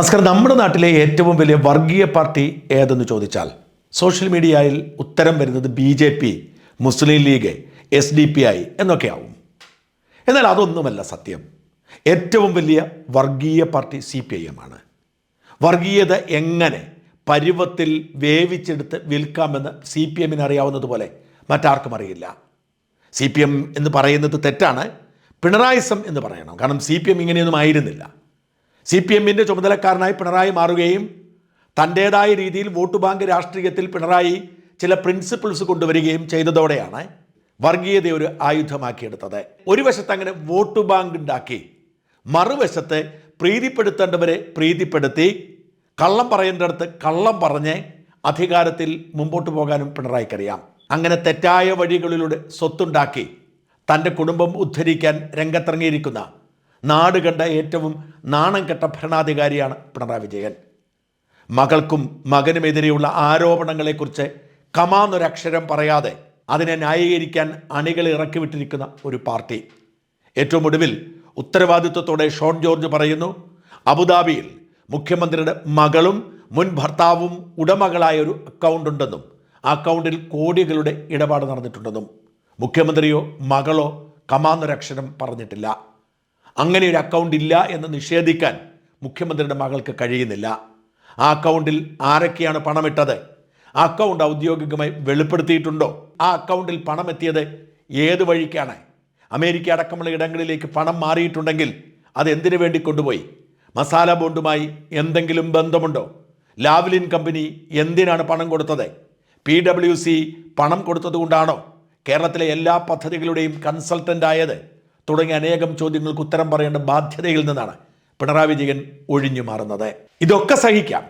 നമസ്കാരം. നമ്മുടെ നാട്ടിലെ ഏറ്റവും വലിയ വർഗീയ പാർട്ടി ഏതെന്ന് ചോദിച്ചാൽ സോഷ്യൽ മീഡിയയിൽ ഉത്തരം വരുന്നത് B J P Muslim League S D P I എന്നൊക്കെയാവും. എന്നാൽ അതൊന്നുമല്ല സത്യം. ഏറ്റവും വലിയ വർഗീയ party C P I M ആണ്. വർഗീയത എങ്ങനെ പരുവത്തിൽ വേവിച്ചെടുത്ത് വിൽക്കാമെന്ന് സി പി എമ്മിന് അറിയാവുന്നതുപോലെ മറ്റാർക്കും അറിയില്ല. സി പി എം എന്ന് പറയുന്നത് തെറ്റാണ്. പിണറായിസം എന്ന് പറയണം. കാരണം സി പി എം ഇങ്ങനെയൊന്നും ആയിരുന്നില്ല. സി പി എമ്മിന്റെ ചുമതലക്കാരനായി പിണറായി മാറുകയും തന്റേതായ രീതിയിൽ വോട്ട് ബാങ്ക് രാഷ്ട്രീയത്തിൽ പിണറായി ചില പ്രിൻസിപ്പിൾസ് കൊണ്ടുവരികയും ചെയ്തതോടെയാണ് വർഗീയത ഒരു ആയുധമാക്കിയെടുത്തത്. ഒരു വശത്ത് അങ്ങനെ വോട്ട് ബാങ്ക് ഉണ്ടാക്കി മറുവശത്ത് പ്രീതിപ്പെടുത്തേണ്ടവരെ പ്രീതിപ്പെടുത്തി കള്ളം പറയേണ്ടടുത്ത് കള്ളം പറഞ്ഞ് അധികാരത്തിൽ മുമ്പോട്ട് പോകാനും പിണറായിക്കറിയാം. അങ്ങനെ തെറ്റായ വഴികളിലൂടെ സ്വത്തുണ്ടാക്കി തന്റെ കുടുംബം ഉദ്ധരിക്കാൻ രംഗത്തിറങ്ങിയിരിക്കുന്ന നാട് കണ്ട ഏറ്റവും നാണം കെട്ട ഭരണാധികാരിയാണ് പിണറായി വിജയൻ. മകൾക്കും മകനുമെതിരെയുള്ള ആരോപണങ്ങളെക്കുറിച്ച് കമാന്നൊരക്ഷരം പറയാതെ അതിനെ ന്യായീകരിക്കാൻ അണികൾ ഇറക്കിവിട്ടിരിക്കുന്ന ഒരു പാർട്ടി. ഏറ്റവും ഒടുവിൽ ഉത്തരവാദിത്വത്തോടെ ഷോൺ ജോർജ് പറയുന്നു അബുദാബിയിൽ മുഖ്യമന്ത്രിയുടെ മകളും മുൻ ഭർത്താവും ഉടമകളായ ഒരു അക്കൗണ്ട് ഉണ്ടെന്നും ആ അക്കൗണ്ടിൽ കോടികളുടെ ഇടപാട് നടന്നിട്ടുണ്ടെന്നും. മുഖ്യമന്ത്രിയോ മകളോ കമാന്നൊരക്ഷരം പറഞ്ഞിട്ടില്ല. അങ്ങനെ ഒരു അക്കൗണ്ട് ഇല്ല എന്ന് നിഷേധിക്കാൻ മുഖ്യമന്ത്രിയുടെ മകൾക്ക് കഴിയുന്നില്ല. ആ അക്കൗണ്ടിൽ ആരൊക്കെയാണ് പണമിട്ടത്? ആ അക്കൗണ്ട് ഔദ്യോഗികമായി വെളിപ്പെടുത്തിയിട്ടുണ്ടോ? ആ അക്കൗണ്ടിൽ പണം എത്തിയത് ഏത് വഴിക്കാണ്? അമേരിക്ക അടക്കമുള്ള ഇടങ്ങളിലേക്ക് പണം മാറിയിട്ടുണ്ടെങ്കിൽ അത് എന്തിനു വേണ്ടി കൊണ്ടുപോയി? മസാല ബോണ്ടുമായി എന്തെങ്കിലും ബന്ധമുണ്ടോ? ലാവ്ലിൻ കമ്പനി എന്തിനാണ് പണം കൊടുത്തത്? പി ഡബ്ല്യു സി പണം കൊടുത്തതുകൊണ്ടാണോ കേരളത്തിലെ എല്ലാ പദ്ധതികളുടെയും കൺസൾട്ടന്റ് ആയത്? തുടങ്ങിയ അനേകം ചോദ്യങ്ങൾക്ക് ഉത്തരം പറയേണ്ട ബാധ്യതയിൽ നിന്നാണ് പിണറായി വിജയൻ ഒഴിഞ്ഞു മാറുന്നത്. ഇതൊക്കെ സഹിക്കാം.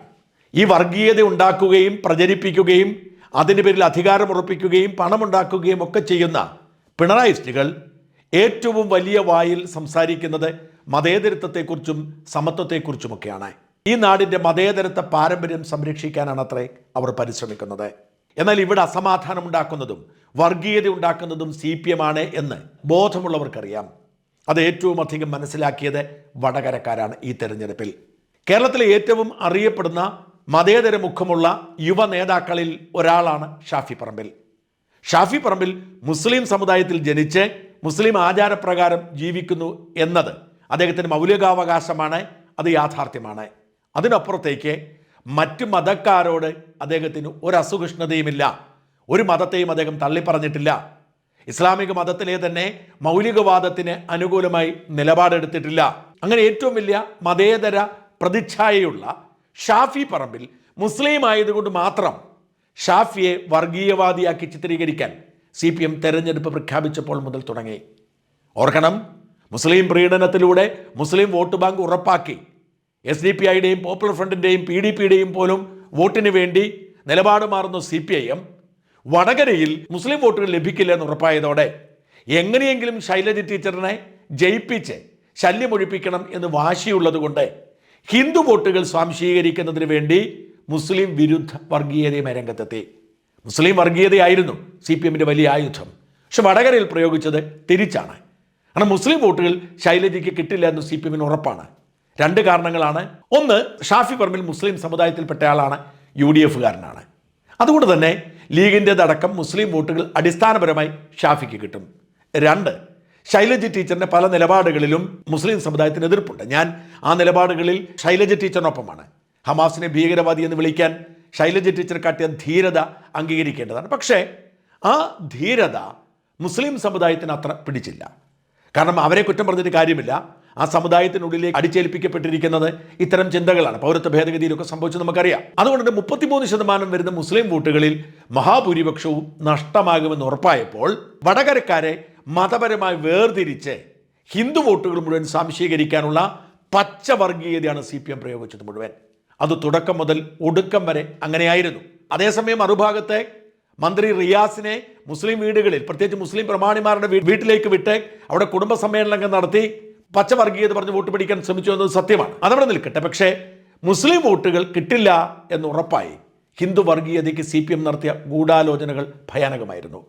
ഈ വർഗീയത ഉണ്ടാക്കുകയും പ്രചരിപ്പിക്കുകയും അതിന്റെ പേരിൽ അധികാരം ഉറപ്പിക്കുകയും പണമുണ്ടാക്കുകയും ഒക്കെ ചെയ്യുന്ന പിണറായിസ്റ്റുകൾ ഏറ്റവും വലിയ വായിൽ സംസാരിക്കുന്നത് മതേതരത്വത്തെക്കുറിച്ചും സമത്വത്തെക്കുറിച്ചുമൊക്കെയാണ്. ഈ നാടിന്റെ മതേതരത്വ പാരമ്പര്യം സംരക്ഷിക്കാനാണ് അത്രേ അവർ പരിശ്രമിക്കുന്നത്. എന്നാൽ ഇവിടെ അസമാധാനം ഉണ്ടാക്കുന്നതും വർഗീയത ഉണ്ടാക്കുന്നതും സി പി എം ആണ് എന്ന് ബോധമുള്ളവർക്കറിയാം. അത് ഏറ്റവും അധികം മനസ്സിലാക്കിയത് വടകരക്കാരാണ് ഈ തെരഞ്ഞെടുപ്പിൽ. കേരളത്തിലെ ഏറ്റവും അറിയപ്പെടുന്ന മതേതര മുഖമുള്ള യുവ നേതാക്കളിൽ ഒരാളാണ് ഷാഫി പറമ്പിൽ. ഷാഫി പറമ്പിൽ മുസ്ലിം സമുദായത്തിൽ ജനിച്ച് മുസ്ലിം ആചാരപ്രകാരം ജീവിക്കുന്നു എന്നത് അദ്ദേഹത്തിന് മൗലികാവകാശമാണ് അത് യാഥാർത്ഥ്യമാണ്. അതിനപ്പുറത്തേക്ക് മറ്റ് മതക്കാരോട് അദ്ദേഹത്തിന് ഒരു അസുഖഷ്ണതയുമില്ല ഒരു മതത്തെയും അദ്ദേഹം തള്ളിപ്പറഞ്ഞിട്ടില്ല. ഇസ്ലാമിക മതത്തിലെ തന്നെ മൗലികവാദത്തിന് അനുകൂലമായി നിലപാടെടുത്തിട്ടില്ല. അങ്ങനെ ഏറ്റവും വലിയ മതേതര പ്രതിച്ഛായയുള്ള ഷാഫി പറമ്പിൽ മുസ്ലിം ആയതുകൊണ്ട് മാത്രം ഷാഫിയെ വർഗീയവാദിയാക്കി ചിത്രീകരിക്കാൻ സി പി എം തെരഞ്ഞെടുപ്പ് പ്രഖ്യാപിച്ചപ്പോൾ മുതൽ തുടങ്ങി. ഓർക്കണം മുസ്ലിം പ്രീണനത്തിലൂടെ മുസ്ലിം വോട്ട് ബാങ്ക് ഉറപ്പാക്കി. എസ് ഡി പി ഐയുടെയും പോപ്പുലർ ഫ്രണ്ടിന്റെയും പി ഡി പിയുടെയും പോലും വോട്ടിന് വേണ്ടി നിലപാട് മാറുന്ന സി പി ഐ എം വടകരയിൽ മുസ്ലിം വോട്ടുകൾ ലഭിക്കില്ല എന്ന് ഉറപ്പായതോടെ എങ്ങനെയെങ്കിലും ശൈലജ ടീച്ചറിനെ ജയിപ്പിച്ച് ശല്യമൊഴിപ്പിക്കണം എന്ന് വാശിയുള്ളത് കൊണ്ട് ഹിന്ദു വോട്ടുകൾ സ്വാംശീകരിക്കുന്നതിന് വേണ്ടി മുസ്ലിം വിരുദ്ധ വർഗീയതയുമായി രംഗത്തെത്തി. മുസ്ലിം വർഗീയതയായിരുന്നു സി പി എമ്മിന്റെ വലിയ ആയുധം. പക്ഷെ വടകരയിൽ പ്രയോഗിച്ചത് തിരിച്ചാണ്. കാരണം മുസ്ലിം വോട്ടുകൾ ശൈലജയ്ക്ക് കിട്ടില്ല എന്ന് സി പി എമ്മിന് ഉറപ്പാണ്. രണ്ട് കാരണങ്ങളാണ്. ഒന്ന് ഷാഫി പറമ്പിൽ മുസ്ലിം സമുദായത്തിൽപ്പെട്ട ആളാണ് യു ഡി എഫുകാരനാണ്. അതുകൊണ്ട് തന്നെ ലീഗിന്റെതടക്കം മുസ്ലിം വോട്ടുകൾ അടിസ്ഥാനപരമായി ഷാഫിക്ക് കിട്ടും. രണ്ട് ശൈലജ ടീച്ചറിന്റെ പല നിലപാടുകളിലും മുസ്ലിം സമുദായത്തിന് എതിർപ്പുണ്ട്. ഞാൻ ആ നിലപാടുകളിൽ ശൈലജ ടീച്ചറിനൊപ്പമാണ്. ഹമാസിനെ ഭീകരവാദി എന്ന് വിളിക്കാൻ ശൈലജ ടീച്ചർ കാട്ടിയ ധീരത അംഗീകരിക്കേണ്ടതാണ്. പക്ഷേ ആ ധീരത മുസ്ലിം സമുദായത്തിന് അത്ര പിടിച്ചില്ല. കാരണം അവരെ കുറ്റം പറഞ്ഞിട്ട് കാര്യമില്ല. ആ സമുദായത്തിനുള്ളിലേക്ക് അടിച്ചേൽപ്പിക്കപ്പെട്ടിരിക്കുന്നത് ഇത്തരം ചിന്തകളാണ്. പൗരത്വ ഭേദഗതിയിലൊക്കെ സംഭവിച്ചു നമുക്കറിയാം. അതുകൊണ്ട് മുപ്പത്തിമൂന്ന് ശതമാനം വരുന്ന മുസ്ലിം വോട്ടുകളിൽ മഹാഭൂരിപക്ഷവും നഷ്ടമാകുമെന്ന് ഉറപ്പായപ്പോൾ വടകരക്കാരെ മതപരമായി വേർതിരിച്ച് ഹിന്ദു വോട്ടുകൾ മുഴുവൻ സംശീകരിക്കാനുള്ള പച്ചവർഗീയതയാണ് സി പി എം പ്രയോഗിച്ചത് മുഴുവൻ. അത് തുടക്കം മുതൽ ഒടുക്കം വരെ അങ്ങനെയായിരുന്നു. അതേസമയം മറുഭാഗത്തെ മന്ത്രി റിയാസിനെ മുസ്ലിം വീടുകളിൽ പ്രത്യേകിച്ച് മുസ്ലിം പ്രമാണിമാരുടെ വീട്ടിലേക്ക് വിട്ട് അവിടെ കുടുംബ സമ്മേളനങ്ങൾ നടത്തി പച്ചവർഗീയത പറഞ്ഞ് വോട്ട് പിടിക്കാൻ ശ്രമിച്ചു എന്നത് സത്യമാണ്. അതവിടെ നിൽക്കട്ടെ. പക്ഷേ മുസ്ലിം വോട്ടുകൾ കിട്ടില്ല എന്ന് ഉറപ്പായി ഹിന്ദു വർഗീയതയ്ക്ക് സി പി എം നടത്തിയ ഗൂഢാലോചനകൾ ഭയാനകമായിരുന്നു.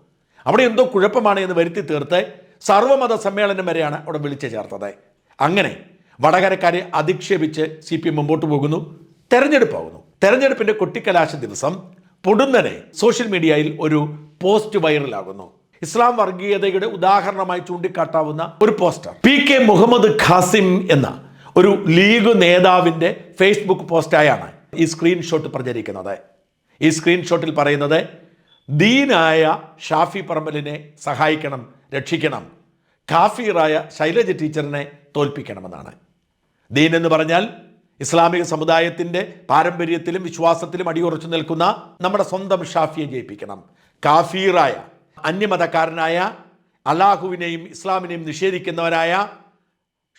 അവിടെ എന്തോ കുഴപ്പമാണ് എന്ന് വരുത്തി തീർത്ത് സർവമത സമ്മേളനം വരെയാണ് അവിടെ വിളിച്ചു ചേർത്തത്. അങ്ങനെ വടകരക്കാരെ അധിക്ഷേപിച്ച് സി പി എം മുമ്പോട്ട് പോകുന്നു. തെരഞ്ഞെടുപ്പാകുന്നു തെരഞ്ഞെടുപ്പിന്റെ കൊട്ടിക്കലാശ ദിവസം പൊടുന്നനെ സോഷ്യൽ മീഡിയയിൽ ഒരു പോസ്റ്റ് വൈറലാകുന്നു. ഇസ്ലാം വർഗീയതയുടെ ഉദാഹരണമായി ചൂണ്ടിക്കാട്ടാവുന്ന ഒരു poster. P K Muhammad Khasim എന്ന ഒരു ലീഗ് നേതാവിന്റെ ഫേസ്ബുക്ക് പോസ്റ്റായാണ് ഈ സ്ക്രീൻഷോട്ട് പ്രചരിക്കുന്നത്. ഈ സ്ക്രീൻഷോട്ടിൽ പറയുന്നത് ദീനായ ഷാഫി പറമ്പലിനെ സഹായിക്കണം രക്ഷിക്കണം. കാഫീറായ ശൈലജ ടീച്ചറിനെ തോൽപ്പിക്കണമെന്നാണ്. ദീൻ എന്ന് പറഞ്ഞാൽ ഇസ്ലാമിക സമുദായത്തിന്റെ പാരമ്പര്യത്തിലും വിശ്വാസത്തിലും അടിയുറച്ചു നിൽക്കുന്ന നമ്മുടെ സ്വന്തം ഷാഫിയെ ജയിപ്പിക്കണം. കാഫീറായ അന്യമതക്കാരനായ അള്ളാഹുവിനെയും ഇസ്ലാമിനെയും നിഷേധിക്കുന്നവരായ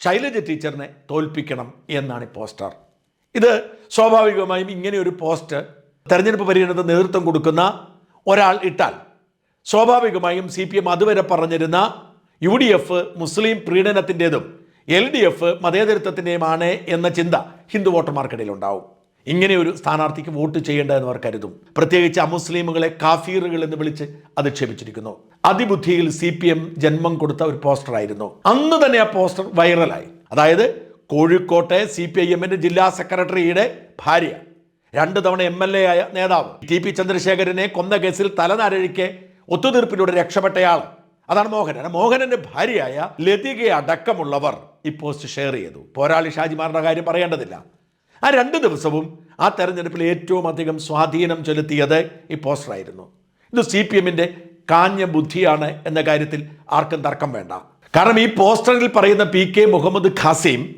ശൈലജ ടീച്ചറിനെ തോൽപ്പിക്കണം എന്നാണ് ഈ പോസ്റ്റർ. ഇത് സ്വാഭാവികമായും ഇങ്ങനെ ഒരു പോസ്റ്റ് തെരഞ്ഞെടുപ്പ് പരിഗണന നേതൃത്വം കൊടുക്കുന്ന ഒരാൾ ഇട്ടാൽ സ്വാഭാവികമായും സി പി എം അതുവരെ പറഞ്ഞിരുന്ന യു ഡി എഫ് മുസ്ലിം പ്രീണനത്തിന്റെതും എൽ ഡി എഫ് മതേതരത്വത്തിന്റെയുമാണ് എന്ന ചിന്ത ഹിന്ദു വോട്ടർമാർക്കിടയിൽ ഉണ്ടാവും ഇങ്ങനെ ഒരു സ്ഥാനാർത്ഥിക്ക് വോട്ട് ചെയ്യേണ്ട അവർ കരുതും. പ്രത്യേകിച്ച് അമുസ്ലിമുകളെ കാഫീറുകൾ എന്ന് വിളിച്ച് അധിക്ഷേപിച്ചിരിക്കുന്നു അതിബുദ്ധിയിൽ സി പി എം ജന്മം കൊടുത്ത ഒരു പോസ്റ്റർ ആയിരുന്നു അന്ന് തന്നെ ആ പോസ്റ്റർ വൈറലായി. അതായത് കോഴിക്കോട്ടെ സി പി ഐ എമ്മിന്റെ ജില്ലാ സെക്രട്ടറിയുടെ ഭാര്യ രണ്ട് തവണ എം എൽ എ ആയ നേതാവ് ടി പി ചന്ദ്രശേഖരനെ കൊന്ന കേസിൽ തലനാരഴിക്ക് ഒത്തുതീർപ്പിലൂടെ രക്ഷപ്പെട്ടയാൾ. അതാണ് മോഹനൻ. മോഹനന്റെ ഭാര്യയായ ലതികയടക്കമുള്ളവർ ഈ പോസ്റ്റ് ഷെയർ ചെയ്തു. പോരാളി ഷാജിമാരുടെ കാര്യം പറയേണ്ടതില്ല. ആ രണ്ട് ദിവസവും ആ തെരഞ്ഞെടുപ്പിൽ ഏറ്റവും അധികം സ്വാധീനം ചെലുത്തിയത് ഈ പോസ്റ്ററായിരുന്നു. ഇത് സി പി എമ്മിന്റെ കാഞ്ഞ ബുദ്ധിയാണ് എന്ന കാര്യത്തിൽ ആർക്കും തർക്കം വേണ്ട. കാരണം ഈ പോസ്റ്ററിൽ പറയുന്ന പി കെ മുഹമ്മദ് ഖാസിം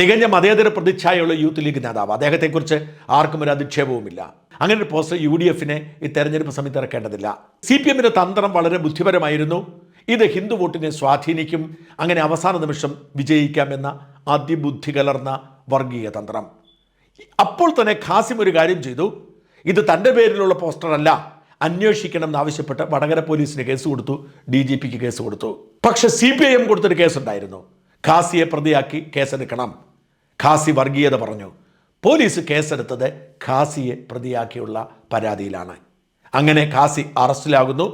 തികഞ്ഞ മതേതര പ്രതിച്ഛായുള്ള യൂത്ത് ലീഗ് നേതാവ്. അദ്ദേഹത്തെക്കുറിച്ച് ആർക്കും ഒരു അധിക്ഷേപവുമില്ല. അങ്ങനെ ഒരു പോസ്റ്റർ യു ഡി എഫിനെ ഈ തെരഞ്ഞെടുപ്പ് സമയത്ത് ഇറക്കേണ്ടതില്ല. സി പി എമ്മിന്റെ തന്ത്രം വളരെ ബുദ്ധിപരമായിരുന്നു. ഇത് ഹിന്ദു വോട്ടിനെ സ്വാധീനിക്കും. അങ്ങനെ അവസാന നിമിഷം വിജയിക്കാമെന്ന അതിബുദ്ധി കലർന്ന വർഗീയ തന്ത്രം. അപ്പോൾ തന്നെ ഖാസിം ഒരു കാര്യം ചെയ്തു. ഇത് തന്റെ പേരിലുള്ള പോസ്റ്ററല്ല അന്വേഷിക്കണം എന്നാവശ്യപ്പെട്ട് വടകര പോലീസിന് കേസ് കൊടുത്തു. ഡി ജി പിക്ക് കേസ് കൊടുത്തു. പക്ഷെ സി പി ഐ എം കൊടുത്തൊരു കേസുണ്ടായിരുന്നു. ഖാസിയെ പ്രതിയാക്കി കേസെടുക്കണം. ഖാസി വർഗീയത പറഞ്ഞു. പോലീസ് കേസെടുത്തത് ഖാസിയെ പ്രതിയാക്കിയുള്ള പരാതിയിലാണ്. അങ്ങനെ ഖാസി അറസ്റ്റിലാകുന്നു.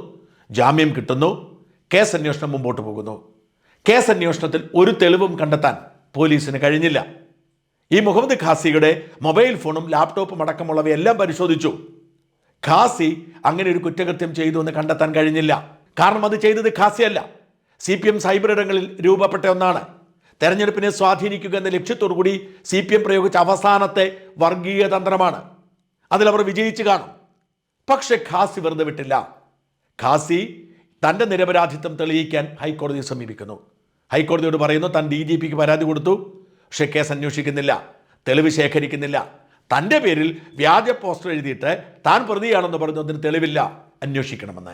ജാമ്യം കിട്ടുന്നു. കേസ് അന്വേഷണം മുമ്പോട്ട് പോകുന്നു. കേസ് അന്വേഷണത്തിൽ ഒരു തെളിവും കണ്ടെത്താൻ പോലീസിന് കഴിഞ്ഞില്ല. ഈ മുഹമ്മദ് ഖാസിയുടെ മൊബൈൽ ഫോണും ലാപ്ടോപ്പും അടക്കമുള്ളവയെല്ലാം പരിശോധിച്ചു. ഖാസി അങ്ങനെ ഒരു കുറ്റകൃത്യം ചെയ്തു എന്ന് കണ്ടെത്താൻ കഴിഞ്ഞില്ല. കാരണം അത് ചെയ്തത് ഖാസിയല്ല. സി പി എം സൈബർ ഇടങ്ങളിൽ രൂപപ്പെട്ട ഒന്നാണ്. തെരഞ്ഞെടുപ്പിനെ സ്വാധീനിക്കുക എന്ന ലക്ഷ്യത്തോടുകൂടി സി പി എം പ്രയോഗിച്ച അവസാനത്തെ വർഗീയ തന്ത്രമാണ്. അതിലവർ വിജയിച്ചു കാണും. പക്ഷെ ഖാസി വെറുതെ വിട്ടില്ല. ഖാസി തന്റെ നിരപരാധിത്വം തെളിയിക്കാൻ ഹൈക്കോടതിയെ സമീപിക്കുന്നു. ഹൈക്കോടതിയോട് പറയുന്നു താൻ ഡി ജി പിക്ക് പരാതി കൊടുത്തു. പക്ഷേ കേസ് അന്വേഷിക്കുന്നില്ല തെളിവ് ശേഖരിക്കുന്നില്ല. തന്റെ പേരിൽ വ്യാജ പോസ്റ്റർ എഴുതിയിട്ട് താൻ പ്രതിയാണെന്ന് പറഞ്ഞു അതിന് തെളിവില്ല. അന്വേഷിക്കണമെന്ന്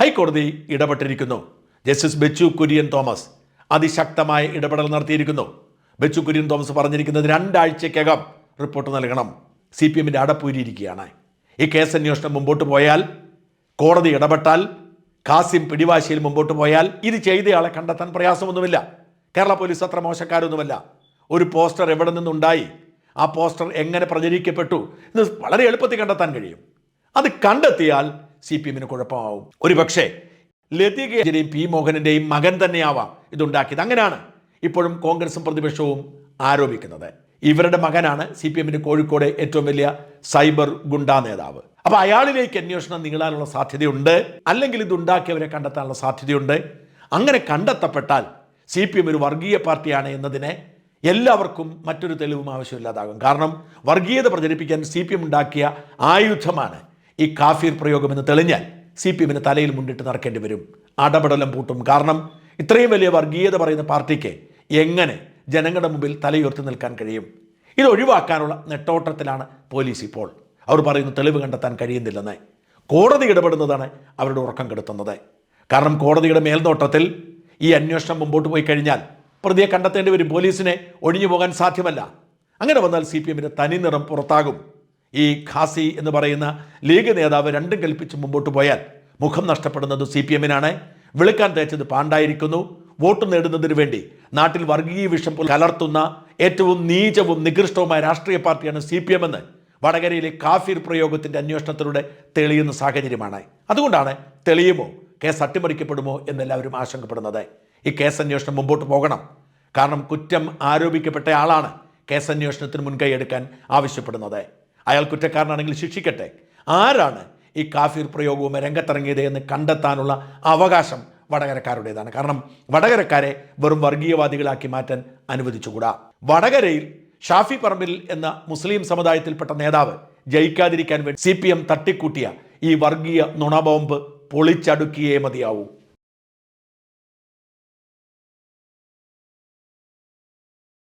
ഹൈക്കോടതി ഇടപെട്ടിരിക്കുന്നു. ജസ്റ്റിസ് ബെച്ചു കുര്യൻ തോമസ് അതിശക്തമായ ഇടപെടൽ നടത്തിയിരിക്കുന്നു. ബെച്ചു കുര്യൻ തോമസ് പറഞ്ഞിരിക്കുന്നത് രണ്ടാഴ്ചക്കകം റിപ്പോർട്ട് നൽകണം. സി പി എമ്മിന്റെ അടപ്പൂരിയിരിക്കുകയാണ്. ഈ കേസ് അന്വേഷണം മുമ്പോട്ട് പോയാൽ കോടതി ഇടപെട്ടാൽ കാസിം പിടിവാശിയിൽ മുമ്പോട്ട് പോയാൽ ഇത് ചെയ്തയാളെ കണ്ടെത്താൻ പ്രയാസമൊന്നുമില്ല. കേരള പോലീസ് അത്ര മോശക്കാരൊന്നുമല്ല. ഒരു പോസ്റ്റർ എവിടെ നിന്നുണ്ടായി? ആ പോസ്റ്റർ എങ്ങനെ പ്രചരിക്കപ്പെട്ടു? ഇത് വളരെ എളുപ്പത്തിൽ കണ്ടെത്താൻ കഴിയും. അത് കണ്ടെത്തിയാൽ സി പി എമ്മിന് കുഴപ്പമാവും. ഒരു പക്ഷേ ലതികയുടെയും പി മോഹനന്റെയും മകൻ തന്നെയാവാം ഇതുണ്ടാക്കിയത്. അങ്ങനെയാണ് ഇപ്പോഴും കോൺഗ്രസും പ്രതിപക്ഷവും ആരോപിക്കുന്നത്. ഇവരുടെ മകനാണ് സി പി എമ്മിന് കോഴിക്കോട് ഏറ്റവും വലിയ സൈബർ ഗുണ്ടാ നേതാവ്. അപ്പൊ അയാളിലേക്ക് അന്വേഷണം നീളാനുള്ള സാധ്യതയുണ്ട്. അല്ലെങ്കിൽ ഇത് ഉണ്ടാക്കിയവരെ കണ്ടെത്താനുള്ള സാധ്യതയുണ്ട്. അങ്ങനെ കണ്ടെത്തപ്പെട്ടാൽ സി പി എം ഒരു വർഗീയ പാർട്ടിയാണ് എന്നതിനെ എല്ലാവർക്കും മറ്റൊരു തെളിവും ആവശ്യമില്ലാതാകും. കാരണം വർഗീയത പ്രചരിപ്പിക്കാൻ സി പി എം ഉണ്ടാക്കിയ ആയുധമാണ് ഈ കാഫീർ പ്രയോഗമെന്ന് തെളിഞ്ഞാൽ സി പി എമ്മിന് തലയിൽ മുണ്ടിട്ട് നടക്കേണ്ടി വരും. അടപടലം പൂട്ടും. കാരണം ഇത്രയും വലിയ വർഗീയത പറയുന്ന പാർട്ടിക്ക് എങ്ങനെ ജനങ്ങളുടെ മുമ്പിൽ തലയുയർത്തി നിൽക്കാൻ കഴിയും? ഇത് ഒഴിവാക്കാനുള്ള നെട്ടോട്ടത്തിലാണ് പോലീസ് ഇപ്പോൾ. അവർ പറയുന്ന തെളിവ് കണ്ടെത്താൻ കഴിയുന്നില്ലെന്ന്. കോടതി ഇടപെടുന്നതാണ് അവരുടെ ഉറക്കം കെടുത്തുന്നത്. കാരണം കോടതിയുടെ മേൽനോട്ടത്തിൽ ഈ അന്വേഷണം മുമ്പോട്ട് പോയി കഴിഞ്ഞാൽ പ്രതിയെ കണ്ടെത്തേണ്ടി വരും പോലീസിനെ ഒഴിഞ്ഞു പോകാൻ സാധ്യമല്ല. അങ്ങനെ വന്നാൽ സി പി എമ്മിന്റെ തനി നിറം പുറത്താകും. ഈ ഖാസി എന്ന് പറയുന്ന ലീഗ് നേതാവ് രണ്ടും കൽപ്പിച്ച് മുമ്പോട്ട് പോയാൽ മുഖം നഷ്ടപ്പെടുന്നത് സി പി എമ്മിനാണ് വിളിക്കാൻ തേച്ചത് പാണ്ടായിരിക്കുന്നു. വോട്ട് നേടുന്നതിന് വേണ്ടി നാട്ടിൽ വർഗീയ വിഷം കലർത്തുന്ന ഏറ്റവും നീചവും നികൃഷ്ടവുമായ രാഷ്ട്രീയ പാർട്ടിയാണ് സി പി എം എന്ന് വടകരയിലെ കാഫിർ പ്രയോഗത്തിന്റെ അന്വേഷണത്തിലൂടെ തെളിയുന്ന സാഹചര്യമാണ്. അതുകൊണ്ടാണ് തെളിയുമോ കേസ് അട്ടിമറിക്കപ്പെടുമോ എന്നെല്ലാവരും ആശങ്കപ്പെടുന്നത്. ഈ കേസ് അന്വേഷണം മുമ്പോട്ട് പോകണം. കാരണം കുറ്റം ആരോപിക്കപ്പെട്ട ആളാണ് മുൻകൈ എടുക്കാൻ ആവശ്യപ്പെടുന്നത്. അയാൾ കുറ്റക്കാരനാണെങ്കിൽ ശിക്ഷിക്കട്ടെ. ആരാണ് ഈ കാഫിർ പ്രയോഗവും രംഗത്തിറങ്ങിയത് എന്ന് കണ്ടെത്താനുള്ള അവകാശം വടകരക്കാരുടേതാണ്. കാരണം വടകരക്കാരെ വെറും വർഗീയവാദികളാക്കി മാറ്റാൻ അനുവദിച്ചുകൂടാ. വടകരയിൽ ഷാഫി പറമ്പിൽ എന്ന മുസ്ലിം സമുദായത്തിൽപ്പെട്ട നേതാവ് ജയിക്കാതിരിക്കാൻ വേണ്ടി സി പി എം തട്ടിക്കൂട്ടിയ ഈ വർഗീയ നുണബോംബ് പൊളിച്ചടുക്കിയേ മതിയാവൂ.